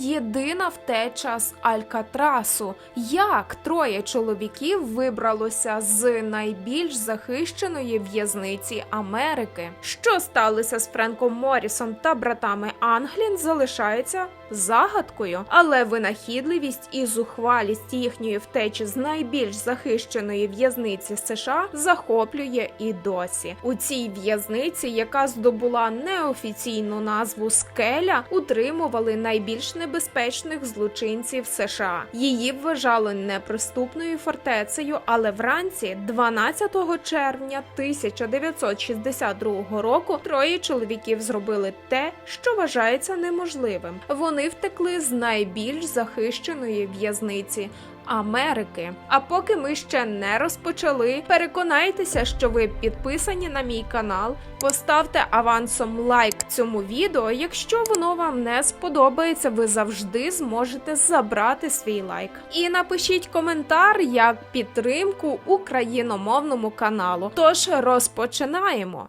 єдина втеча з Алькатрасу. Як троє чоловіків вибралося з найбільш захищеної в'язниці Америки? Що сталося з Френком Морісом та братами Англін, залишається загадкою, але винахідливість і зухвалість їхньої втечі з найбільш захищеної в'язниці США захоплює і досі. У цій в'язниці, яка здобула неофіційну назву Скеля, утримували найбільш небезпечних злочинців США. Її вважали неприступною фортецею, але вранці, 12 червня 1962 року, троє чоловіків зробили те, що вважається неможливим. Вони втекли з найбільш захищеної в'язниці. Америки. А поки ми ще не розпочали, переконайтеся, що ви підписані на мій канал. Поставте авансом лайк цьому відео. Якщо воно вам не сподобається, ви завжди зможете забрати свій лайк. І напишіть коментар як підтримку україномовному каналу. Тож розпочинаємо.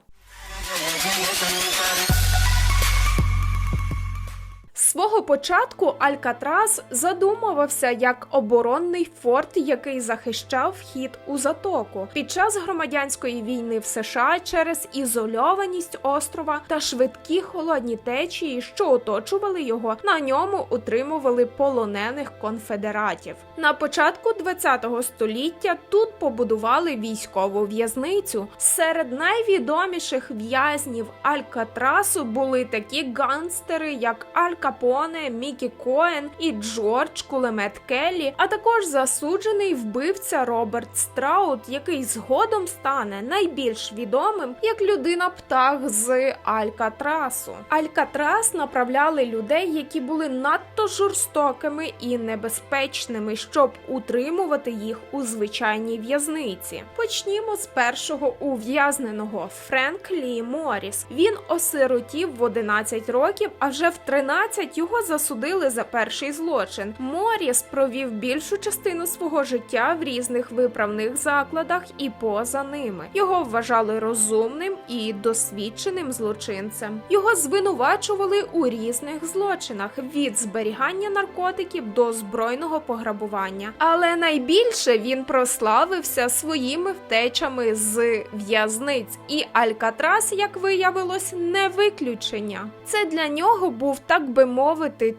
Свого початку Алькатрас задумувався як оборонний форт, який захищав вхід у затоку. Під час громадянської війни в США через ізольованість острова та швидкі холодні течії, що оточували його, на ньому утримували полонених конфедератів. На початку ХХ століття тут побудували військову в'язницю. Серед найвідоміших в'язнів Алькатрасу були такі ганстери, як Аль Капоне, Мікі Коен і Джордж Кулемет Келлі, а також засуджений вбивця Роберт Страут, який згодом стане найбільш відомим як людина птах з Алькатрасу. Алькатрас направляли людей, які були надто жорстокими і небезпечними, щоб утримувати їх у звичайній в'язниці. Почнімо з першого ув'язненого Френк Лі Моріс. Він осиротів в 11 років, а вже в 13 його засудили за перший злочин. Моріс провів більшу частину свого життя в різних виправних закладах і поза ними. Його вважали розумним і досвідченим злочинцем. Його звинувачували у різних злочинах від зберігання наркотиків до збройного пограбування. Але найбільше він прославився своїми втечами з в'язниць, і Алькатрас, як виявилось, не виключення. Це для нього був, так би мовити,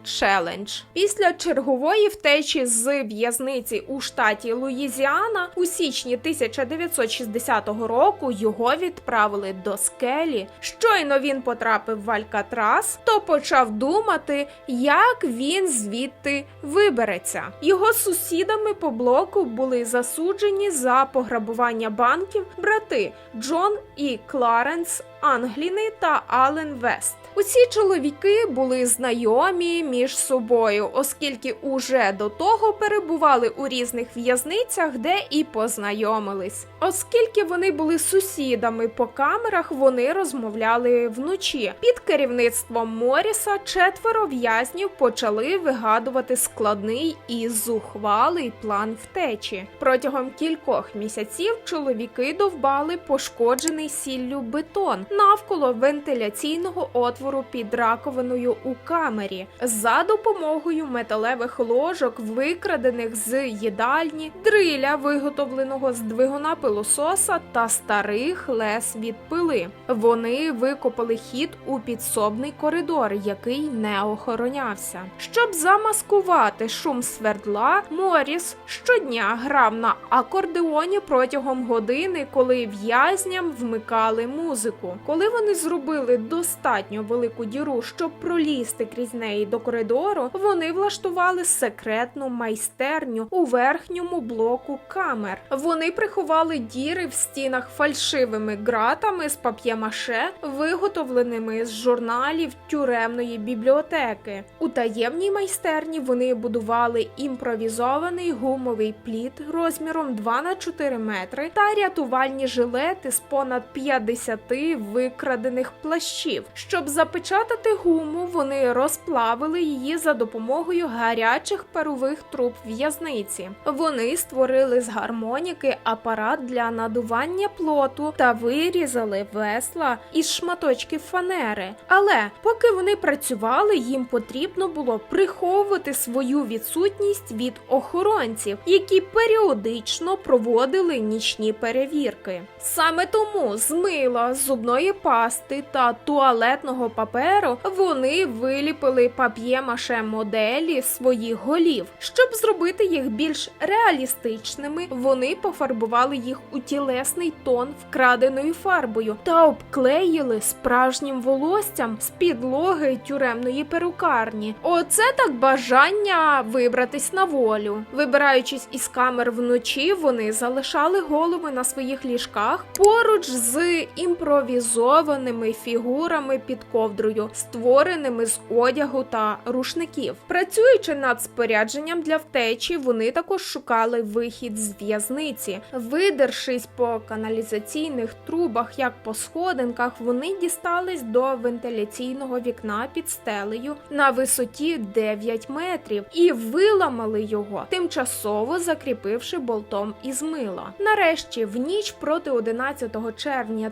челендж. Після чергової втечі з в'язниці у штаті Луїзіана у січні 1960 року його відправили до скелі. Щойно він потрапив в Алькатрас, то почав думати, як він звідти вибереться. Його сусідами по блоку були засуджені за пограбування банків брати Джон і Кларенс Англіни та Ален Вест. Усі чоловіки були знайомі між собою, оскільки уже до того перебували у різних в'язницях, де і познайомились. Оскільки вони були сусідами по камерах, вони розмовляли вночі. Під керівництвом Моріса четверо в'язнів почали вигадувати складний і зухвалий план втечі. Протягом кількох місяців чоловіки довбали пошкоджений сіллю бетон навколо вентиляційного отвору під раковиною у камері за допомогою металевих ложок, викрадених з їдальні, дриля, виготовленого з двигуна пилососа та старих лес від пили. Вони викопали хід у підсобний коридор, який не охоронявся. Щоб замаскувати шум свердла, Моріс щодня грав на акордеоні протягом години, коли в'язням вмикали музику. Коли вони зробили достатньо велику діру, щоб пролізти крізь неї до коридору, вони влаштували секретну майстерню у верхньому блоку камер. Вони приховали діри в стінах фальшивими ґратами з пап'ємаше, виготовленими з журналів тюремної бібліотеки. У таємній майстерні вони будували імпровізований гумовий плід розміром 2 на 4 метри та рятувальні жилети з понад 50 викрадених плащів. Щоб запечатати гуму, вони розплавили її за допомогою гарячих парових труб в'язниці. Вони створили з гармоніки апарат для надування плоту та вирізали весла із шматочків фанери. Але поки вони працювали, їм потрібно було приховувати свою відсутність від охоронців, які періодично проводили нічні перевірки. Саме тому з мила, зубної пасти та туалетного паперу вони виліпили пап'є-маше моделі своїх голів. Щоб зробити їх більш реалістичними, вони пофарбували їх у тілесний тон вкраденою фарбою та обклеїли справжнім волоссям з підлоги тюремної перукарні. Оце так бажання вибратись на волю. Вибираючись із камер вночі, вони залишали голови на своїх ліжках поруч з імпровізованими фігурами під ковдрою, створеними з одягу та рушників. Працюючи над спорядженням для втечі, вони також шукали вихід з в'язниці. Видершись по каналізаційних трубах, як по сходинках, вони дістались до вентиляційного вікна під стелею на висоті 9 метрів і виламали його, тимчасово закріпивши болтом із мила. Нарешті, в ніч проти 11 червня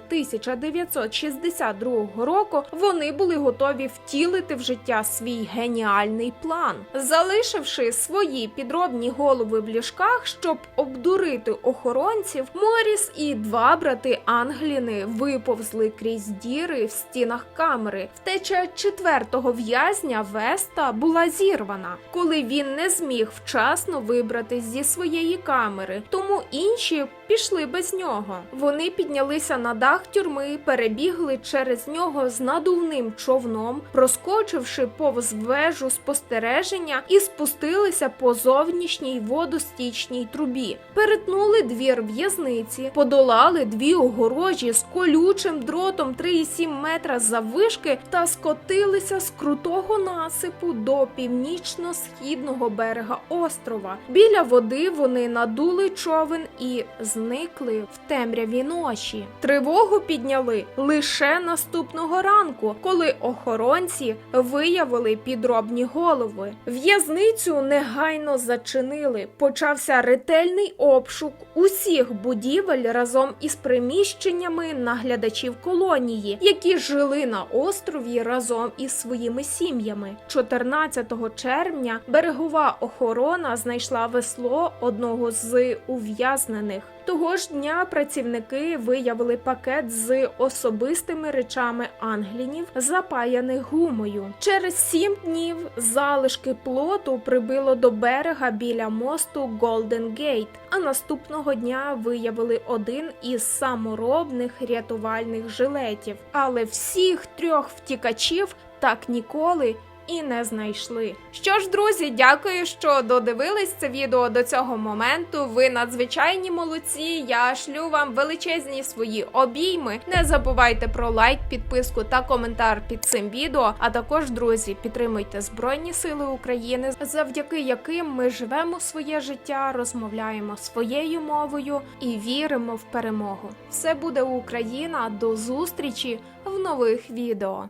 1962 року, вони були готові втілити в життя свій геніальний план, залишивши свої підробні голови в ліжках, щоб обдурити охоронців. Моріс і два брати Англіни виповзли крізь діри в стінах камери. Втеча четвертого в'язня Веста була зірвана, коли він не зміг вчасно вибратись зі своєї камери, тому інші пішли без нього. Вони піднялися на дах тюрми, перебігли через нього з надувним човном, проскочивши повз вежу спостереження і спустилися по зовнішній водостічній трубі. Перетнули двір в'язниці, подолали дві огорожі з колючим дротом 3,7 метра заввишки та скотилися з крутого насипу до північно-східного берега острова. Біля води вони надули човен і зникли в темряві ночі. Тривогу підняли лише наступного ранку, коли охоронці виявили підробні голови. В'язницю негайно зачинили. Почався ретельний обшук усіх будівель разом із приміщеннями наглядачів колонії, які жили на острові разом із своїми сім'ями. 14 червня берегова охорона знайшла весло одного з ув'язнених. Того ж дня працівники виявили пакет з особистими речами англінів, запаяних гумою. Через сім днів залишки плоту прибило до берега біля мосту Голден Гейт. А наступного дня виявили один із саморобних рятувальних жилетів. Але всіх трьох втікачів так ніколи і не знайшли. Що ж, друзі, дякую, що додивились це відео до цього моменту. Ви надзвичайні молодці. Я шлю вам величезні свої обійми. Не забувайте про лайк, підписку та коментар під цим відео. А також, друзі, підтримуйте Збройні Сили України, завдяки яким ми живемо своє життя, розмовляємо своєю мовою і віримо в перемогу. Все буде Україна. До зустрічі в нових відео.